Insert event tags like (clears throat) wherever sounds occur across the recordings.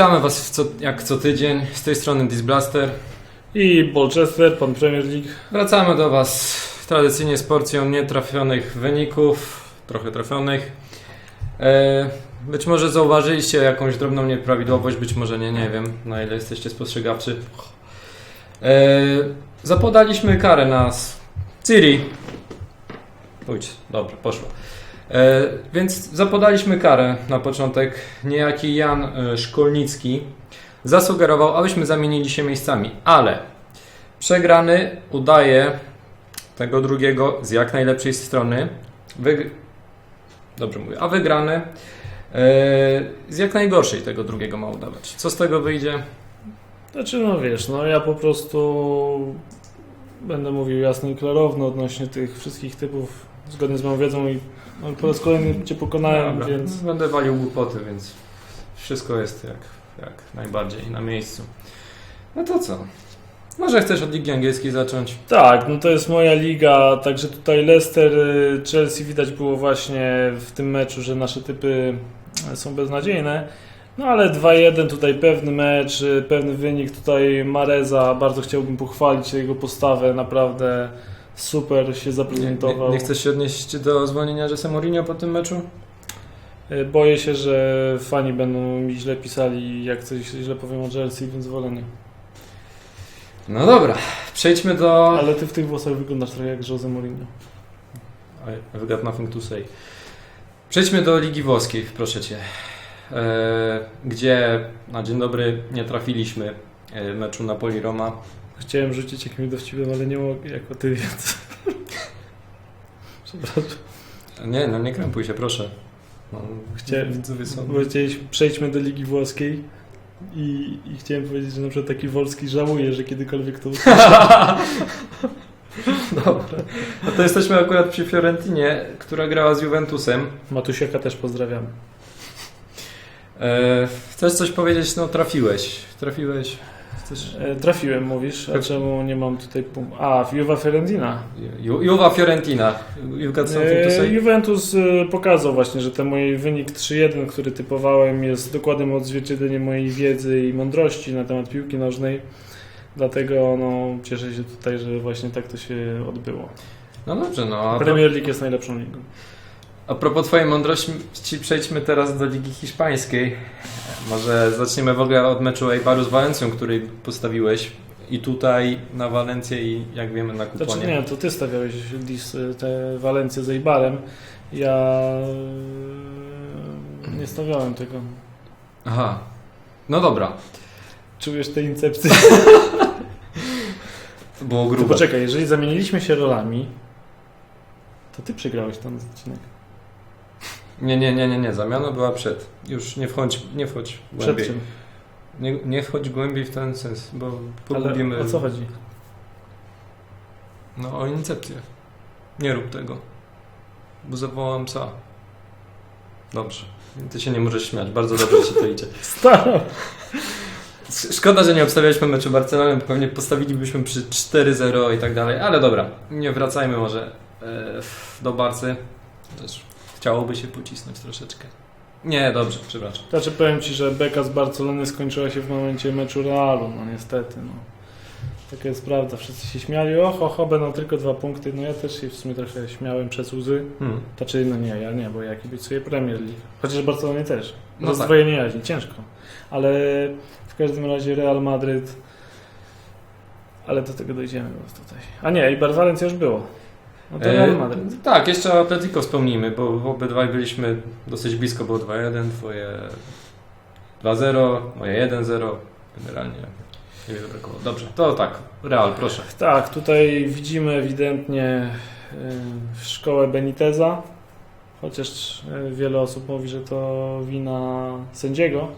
Witamy Was co, jak co tydzień. Z tej strony Disblaster. I Bolchester, pan Premier League. Wracamy do Was tradycyjnie z porcją nietrafionych wyników, trochę trafionych. E, być może zauważyliście jakąś drobną nieprawidłowość, być może nie, nie wiem na ile jesteście spostrzegawczy. E, zapodaliśmy karę na Ciri. Pójdź, dobra, poszło. E, więc zapodaliśmy karę na początek. Niejaki Jan e, Szkolnicki zasugerował, abyśmy zamienili się miejscami, ale przegrany udaje tego drugiego z jak najlepszej strony. Dobrze mówię, a wygrany e, z jak najgorszej tego drugiego ma udawać. Co z tego wyjdzie? Znaczy, no wiesz, no ja po prostu będę mówił jasno i klarowno odnośnie tych wszystkich typów, zgodnie z moją wiedzą i no, po raz kolejny Cię pokonałem, Dobra, więc Będę walił głupoty, więc wszystko jest jak, jak najbardziej na miejscu. No to co? Może chcesz od Ligi Angielskiej zacząć? tak, no to jest moja liga, także tutaj Leicester, y, Chelsea widać było właśnie w tym meczu, że nasze typy y, są beznadziejne. No ale 2-1 tutaj pewny mecz, y, pewny wynik tutaj Mareza, bardzo chciałbym pochwalić jego postawę, naprawdę super się Nie, zaprezentował. nie, nie chcesz się odnieść do zwolnienia Jose Mourinho po tym meczu? Y, Boję się, że fani będą mi źle pisali, jak coś źle powiem o Chelsea, więc wolę nie. No dobra, przejdźmy do... Ale ty w tych włosach wyglądasz trochę jak Jose Mourinho. I- I've got nothing to say. Przejdźmy do Ligi Włoskiej, proszę Cię. E, gdzie na dzień dobry nie trafiliśmy e, meczu Napoli-Roma. Chciałem rzucić jakimś dowcipem, ale nie mogę jako ty, więc... Przepraszam. (laughs) Nie, no nie krępuj się, proszę. No, Chciałem-. Powiedzieliśmy, przejdźmy do Ligi Włoskiej i, i chciałem powiedzieć, że na przykład taki Wolski żałuje, że kiedykolwiek to (laughs) Dobra. No to jesteśmy akurat przy Fiorentinie, która grała z Juventusem. Matusiaka też pozdrawiam. E, chcesz coś powiedzieć? No trafiłeś. Trafiłeś. Chcesz... E, trafiłem, mówisz, a czemu nie mam tutaj? A, Juva Fiorentina. Ju, Juwa Fiorentina. You got something to E, say? Juventus e, pokazał właśnie, że ten mój wynik 3-1, który typowałem, jest dokładnym odzwierciedleniem mojej wiedzy i mądrości na temat piłki nożnej. Dlatego no, cieszę się tutaj, że właśnie tak to się odbyło. No dobrze, no. Premier League jest najlepszą ligą. a propos twojej mądrości, przejdźmy teraz do Ligi Hiszpańskiej. Może zaczniemy w ogóle od meczu Eibaru z Walencją, który postawiłeś. I tutaj na Walencję i jak wiemy na kuponie. Znaczy nie, to ty stawiałeś dis, te Walencje z Eibarem. Ja e, nie stawiałem tego. Aha. No dobra. Czujesz te incepcje? To (laughs) było To poczekaj, jeżeli zamieniliśmy się rolami, to ty przegrałeś ten odcinek. Nie, nie, nie, nie, nie. Zamiana była przed. Już nie wchodź, nie wchodź Przed głębiej. czym? Nie, nie wchodź głębiej w ten sens, bo pogubimy. Ale o co chodzi? No o incepcję. Nie rób tego. Bo zawołam psa. Dobrze. Ty się nie możesz śmiać. Bardzo dobrze ci to idzie. (laughs) Staram. Sz- Szkoda, że nie obstawialiśmy meczu Barcelony, bo pewnie postawilibyśmy przy 4-0 i tak dalej, ale dobra, nie wracajmy może e, do Barcy. Też chciałoby się pocisnąć troszeczkę. Nie, dobrze, przepraszam. Znaczy powiem Ci, że beka z Barcelony skończyła się w momencie meczu Realu, no niestety, no. Taka jest prawda, wszyscy się śmiali, och, och, będą tylko dwa punkty, no ja też się w sumie trochę śmiałem przez łzy. Hmm. Znaczy, no nie, ja nie, bo ja kibicuję Premier League. Chociaż Barcelonie też. No No tak. Rozdwojenie jaźni, ciężko. Ale w każdym razie Real Madryt. Ale do tego dojdziemy tutaj. A nie, i Bar Valencia już było. No to Real Madryt. E, tak, jeszcze Atletico wspomnijmy, bo obydwaj byliśmy dosyć blisko, było 2-1, twoje 2-0, moje 1-0, generalnie niewiele brakowało. Dobrze, to tak, Real, proszę. Tak, tutaj widzimy ewidentnie y, szkołę Beniteza. Chociaż y, wiele osób mówi, że to wina sędziego.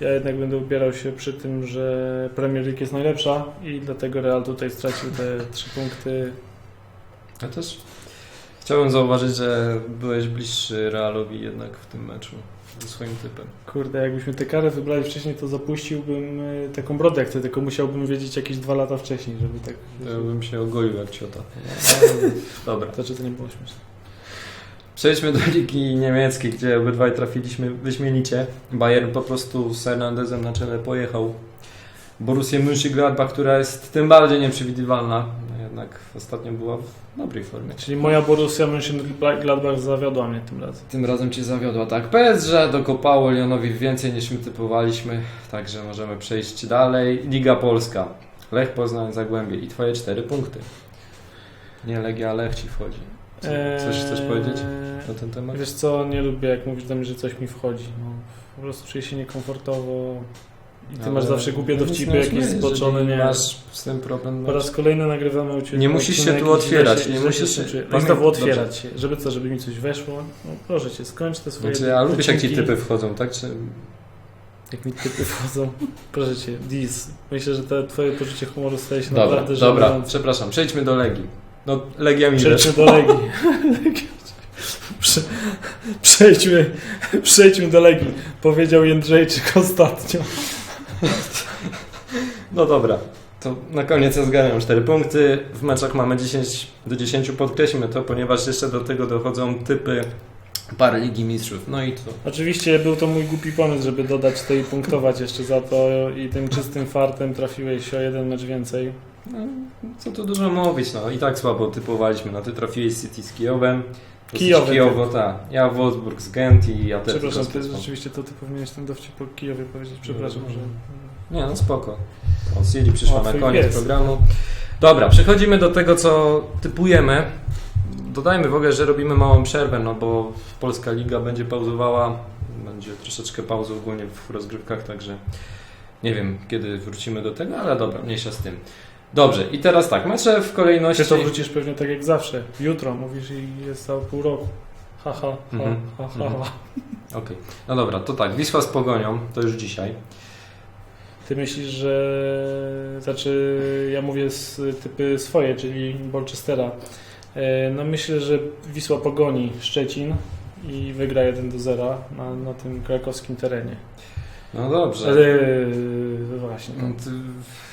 Ja jednak będę upierał się przy tym, że Premier League jest najlepsza i dlatego Real tutaj stracił te trzy punkty. Ja też chciałbym zauważyć, że byłeś bliższy Realowi jednak w tym meczu ze swoim typem. Kurde, jakbyśmy tę karę wybrali wcześniej, to zapuściłbym y, taką brodę jak chcę, tylko musiałbym wiedzieć jakieś dwa lata wcześniej, żeby tak... To bym się ogolił jak ciota. Dobra. Znaczy to nie było śmieszne. Przejdźmy do ligi niemieckiej, gdzie obydwaj trafiliśmy wyśmienicie. Bayern po prostu z Hernandezem na czele pojechał. Borussię Mönchengladbach, która jest tym bardziej nieprzewidywalna, jednak ostatnio była w dobrej formie. Czyli moja Borussia Mönchengladbach zawiodła mnie tym razem. Tym razem Cię zawiodła, tak. PSG dokopało Lyonowi więcej niż my typowaliśmy, także możemy przejść dalej. Liga Polska. Lech Poznań, Zagłębie i Twoje cztery punkty. Nie Legia, Lech Ci wchodzi. Co, chcesz coś powiedzieć na ten temat? Wiesz co, nie lubię jak mówisz do mnie, że coś mi wchodzi. No, po prostu czuję się niekomfortowo ty Ale masz zawsze głupie dowcipy nie jakieś zboczone, nie. Masz z tym problem. Po raz kolejny nagrywamy u Ciebie Nie musisz się tu i otwierać, źle nie musisz się się- i znowu otwierać się, żeby co, żeby mi coś weszło. No, proszę Cię, skończ te swoje Znaczy, a lubisz jak Ci typy wchodzą, tak? Czy... Jak mi typy wchodzą. (laughs) Proszę Cię, Diz. Myślę, że to Twoje poczucie humoru staje się Dobra, naprawdę dobra, żenujące. przepraszam, przejdźmy do Legii. No, Legia mi Przejdźmy do Legii. (laughs) Prze- Przejdźmy, przejdźmy do Legii. Powiedział Jędrzejczyk ostatnio. (laughs) No dobra, to na koniec ja zgarniam 4 punkty. W meczach mamy 10 do 10, podkreślmy to, ponieważ jeszcze do tego dochodzą typy par Ligi Mistrzów. No i to. Oczywiście był to mój głupi pomysł, żeby dodać to i punktować jeszcze za to i tym czystym fartem trafiłeś o jeden mecz więcej. No, co tu dużo mówić, no i tak słabo typowaliśmy. No ty trafiłeś City z Kijowem. Dosyć Kijowy Kijowo, tak. Ja Wolfsburg z Gent i ja Przepraszam, ty rzeczywiście to ty powinieneś ten dowcip po Kijowie powiedzieć. Przepraszam, że... Nie, no spoko. O, Siri przyszła na twój koniec pies. programu. Dobra, przechodzimy do tego, co typujemy. Dodajmy w ogóle, że robimy małą przerwę, no bo Polska Liga będzie pauzowała. Będzie troszeczkę pauzy ogólnie w rozgrywkach, także nie wiem, kiedy wrócimy do tego, ale dobra, mniejsza z tym. Dobrze, i teraz tak, mecze w kolejności... Ty to wrócisz pewnie tak jak zawsze. Jutro mówisz i jest za pół roku. Ha, ha, ha, Mhm. ha, ha, Mhm. ha. Okej, no dobra, to tak, Wisła z Pogonią, to już dzisiaj. Ty myślisz, że... Znaczy, ja mówię z typy swoje, czyli Bolchestera. E, No myślę, że Wisła pogoni Szczecin i wygra 1 do 0 na, na tym krakowskim terenie. No dobrze. E, właśnie. No to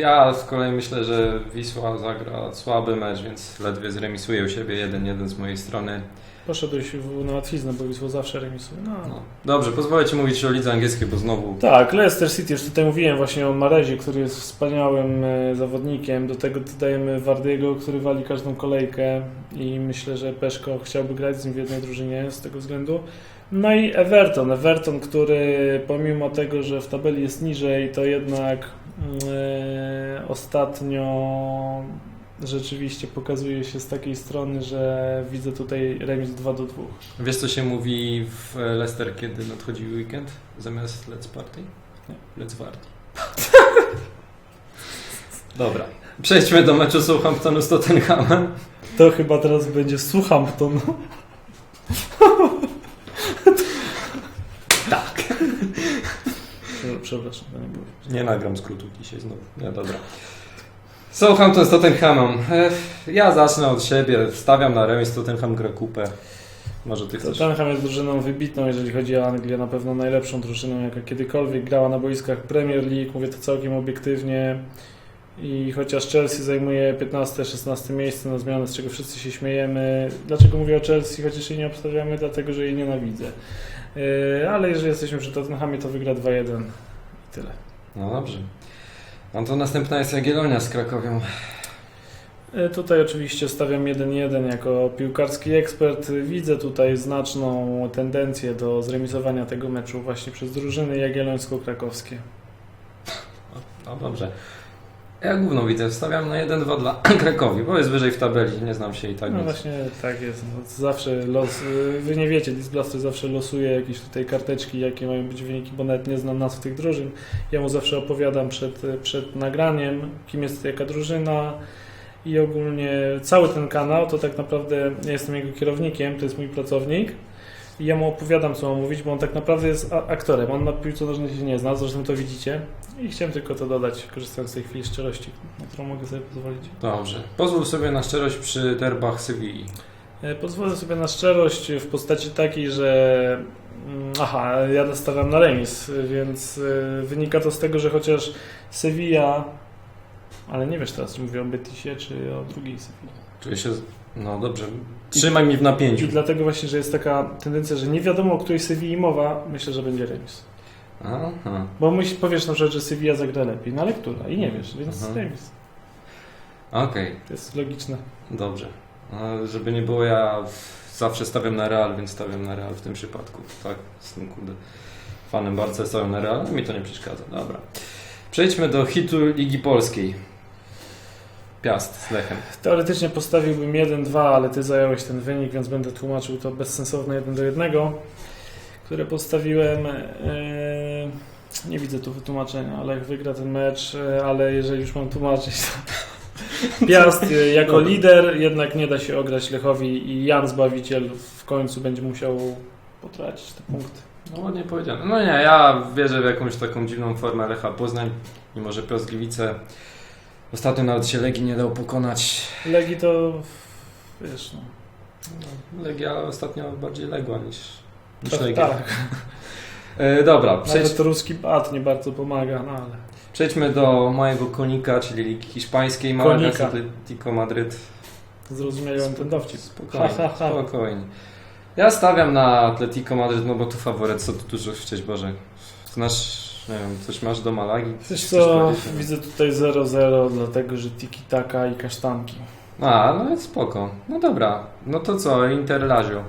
Ja z kolei myślę, że Wisła zagra słaby mecz, więc ledwie zremisuje u siebie 1-1 z mojej strony. Poszedłeś w, na łatwiznę, bo Wisła zawsze remisuje. No. No. Dobrze, pozwolę Ci mówić o lidze angielskiej, bo znowu... Tak, Leicester City, już tutaj mówiłem właśnie o Marezie, który jest wspaniałym e, zawodnikiem. Do tego dodajemy Wardiego, który wali każdą kolejkę i myślę, że Peszko chciałby grać z nim w jednej drużynie z tego względu. No i Everton. Everton, który pomimo tego, że w tabeli jest niżej, to jednak mm, e, ostatnio rzeczywiście pokazuje się z takiej strony, że widzę tutaj remis 2 do 2. Wiesz, co się mówi w Leicester, kiedy nadchodzi weekend? Zamiast Let's Party? Nie, Let's Party. (laughs) Dobra. Przejdźmy do meczu Southamptonu z Tottenhamem. To chyba teraz będzie Southampton. (laughs) Tak. Przepraszam, to nie było. Nie nagram skrótu dzisiaj znowu. Nie, dobra. Southampton z Tottenhamem. Ech, Ja zacznę od siebie. Stawiam na remis Tottenham gra kupę. Może Ty chcesz? Tottenham jest drużyną wybitną, jeżeli chodzi o Anglię, na pewno najlepszą drużyną, jaka kiedykolwiek grała na boiskach Premier League, mówię to całkiem obiektywnie. I chociaż Chelsea zajmuje 15-16 miejsce na zmianę, z czego wszyscy się śmiejemy. Dlaczego mówię o Chelsea, chociaż jej nie obstawiamy? Dlatego, że jej nienawidzę. Yy, ale jeżeli jesteśmy przy Tottenhamie, to wygra 2-1 i tyle. No dobrze. No to następna jest Jagiellonia z Krakowią. E, Tutaj oczywiście stawiam 1-1 jako piłkarski ekspert. Widzę tutaj znaczną tendencję do zremisowania tego meczu właśnie przez drużyny jagiellońsko-krakowskie. No dobrze. Ja gówno widzę. Stawiam na 1-2 dla (clears throat) Krakowi, bo jest wyżej w tabeli. Nie znam się i tak No więc... właśnie tak jest. No, zawsze los, y, wy nie wiecie, Disblaster zawsze losuje jakieś tutaj karteczki, jakie mają być wyniki, bo nawet nie znam nazw tych drużyn. Ja mu zawsze opowiadam przed, przed nagraniem, kim jest jaka drużyna i ogólnie cały ten kanał to tak naprawdę ja jestem jego kierownikiem, to jest mój pracownik. I ja mu opowiadam, co mam mówić, bo on tak naprawdę jest aktorem. On na piłce nożnej się nie zna, zresztą to widzicie. I chciałem tylko to dodać, korzystając z tej chwili szczerości, na którą mogę sobie pozwolić. Dobrze. Pozwól sobie na szczerość przy derbach Sewilli. E, Pozwolę sobie na szczerość w postaci takiej, że mm, aha, ja nastawiam na remis, więc e, wynika to z tego, że chociaż Sevilla, ale nie wiesz teraz, czy mówię o Betisie, czy o drugiej Sevilli. Czuję się... No dobrze. Trzymaj mi w I napięciu. dlatego właśnie, że jest taka tendencja, że nie wiadomo o której Sewilli mowa, myślę, że będzie remis. Aha. Bo myśl, powiesz na przykład, że Sevilla zagra lepiej, no ale która? I nie wiesz, więc Mhm. remis. Okej, To jest logiczne. dobrze. A żeby nie było, ja zawsze stawiam na Real, więc stawiam na Real w tym przypadku. Tak, jestem kurde fanem Barca, stawiam na Real, mi to nie przeszkadza. Dobra. Przejdźmy do hitu Ligi Polskiej. Piast z Lechem. Teoretycznie postawiłbym 1-2, ale ty zająłeś ten wynik, więc będę tłumaczył to bezsensowne 1 do 1, które postawiłem. Eee, nie widzę tu wytłumaczenia. Lech wygra ten mecz, e, ale jeżeli już mam tłumaczyć, to (laughs) Piast e, jako lider jednak nie da się ograć Lechowi i Jan Zbawiciel w końcu będzie musiał potracić te punkty. No ładnie powiedziane. No nie, ja wierzę w jakąś taką dziwną formę Lecha Poznań, mimo że Piotr Gliwice ostatnio nawet się Legii nie dał pokonać. Legii to wiesz, no. No, Legia ostatnio bardziej legła niż, niż Tak, Legia. tak. (laughs) E, dobra, przejdź, Nawet ruski bat nie bardzo pomaga, no ale. przejdźmy do mojego konika, czyli Ligi Hiszpańskiej. Malaga Konika. z Atletico Madryt. Zrozumiałem ten dowcip. Spokojnie, Ha, ha, ha. spokojnie. Ja stawiam na Atletico Madryt, no bo tu faworyt, co tu dużo chcieć, Boże. Znasz, nie wiem, coś masz do Malagi? Chcesz co, powiedzieć? widzę tutaj 0-0, dlatego że tiki-taka i kasztanki. A, no jest spoko. No dobra, no to co, Inter Lazio.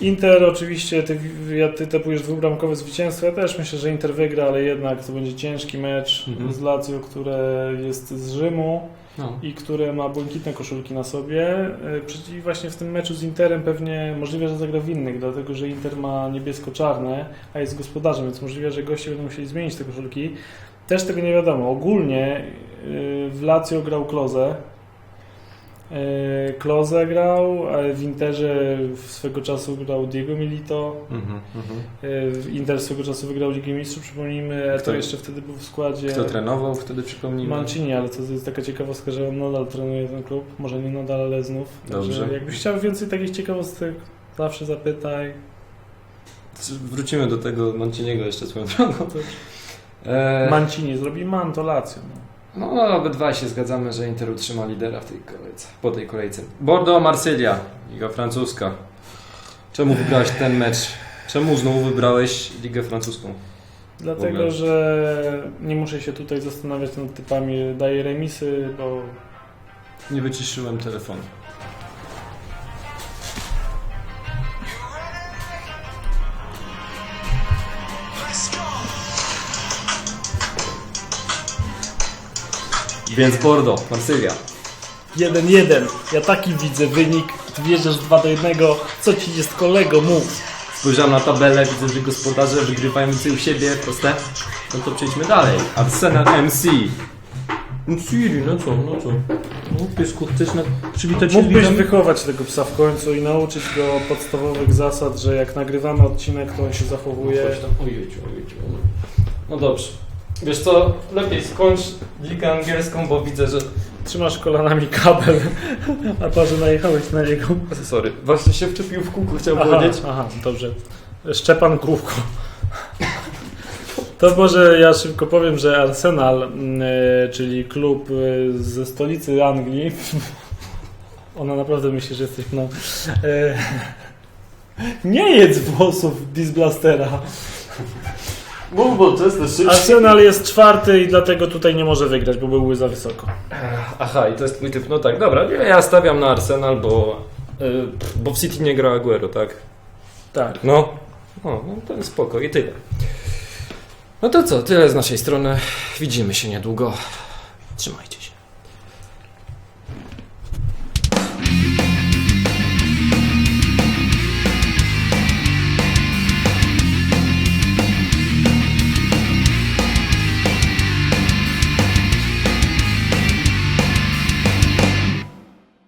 Inter oczywiście, ty, ja- ty typujesz dwubramkowe zwycięstwo, ja też myślę, że Inter wygra, ale jednak to będzie ciężki mecz Mhm. z Lazio, które jest z Rzymu No. i które ma błękitne koszulki na sobie. Przy- I właśnie w tym meczu z Interem pewnie możliwe, że zagra w innych, dlatego że Inter ma niebiesko-czarne, a jest gospodarzem, więc możliwe, że goście będą musieli zmienić te koszulki. Też tego nie wiadomo. Ogólnie y, w Lazio grał Kloze. Y, Kloze grał, a w Interze swego czasu grał Diego Milito. Mhm. Y, Inter swego czasu wygrał Ligę Mistrzów, przypomnijmy, Kto- to jeszcze wtedy był w składzie Kto trenował wtedy, przypomnijmy? Mancini, ale to jest taka ciekawostka, że on nadal trenuje ten klub, może nie nadal, ale znów. Także Dobrze. jakbyś chciał więcej takich ciekawostek, zawsze zapytaj. Wrócimy do tego Manciniego jeszcze swoją drogą. To E, Mancini zrobi man, to Lazio. No. No, obydwaj się zgadzamy, że Inter utrzyma lidera w tej kolejce, po tej kolejce. Bordeaux, Marsylia, Liga Francuska. Czemu wybrałeś ten mecz? Czemu znowu wybrałeś Ligę Francuską? Dlatego, że nie muszę się tutaj zastanawiać nad typami, daję remisy, bo Nie wyciszyłem telefonu. Więc Bordeaux, Marsylia. 1-1. Ja taki widzę wynik, ty wjeżdżasz 2 do 1, co ci jest kolego, mów. Spojrzałem na tabelę, widzę, że gospodarze wygrywają więcej u siebie, proste. No to przejdźmy dalej. Arsenal MC. No Siri, no co, no co? No piesku, chcesz na... przywitać się z Mógłbyś widzami? wychować tego psa w końcu i nauczyć go podstawowych zasad, że jak nagrywamy odcinek, to on się zachowuje. Coś tam, ojejciu, ojejciu. No dobrze. Wiesz co, lepiej skończ ligę angielską, bo widzę, że... Trzymasz kolanami kabel, a że najechałeś na niego. Sorry, właśnie się wczepił w kółku, chciałem Aha, powiedzieć. aha, dobrze. Szczepan Kółko. To może ja szybko powiem, że Arsenal, mm, e, czyli klub e, ze stolicy Anglii, (laughs) ona naprawdę myśli, że jesteś mną, e, (laughs) nie jedz włosów Disblastera. Mów, bo to jest szybciej. Arsenal jest czwarty i dlatego tutaj nie może wygrać, bo były za wysoko. Aha, i to jest twój typ. No tak, dobra. Ja- Ja stawiam na Arsenal, bo, y, bo w City nie gra Aguero, tak? Tak. No. O, no to jest spoko i tyle. No to co, tyle z naszej strony. Widzimy się niedługo. Trzymajcie się.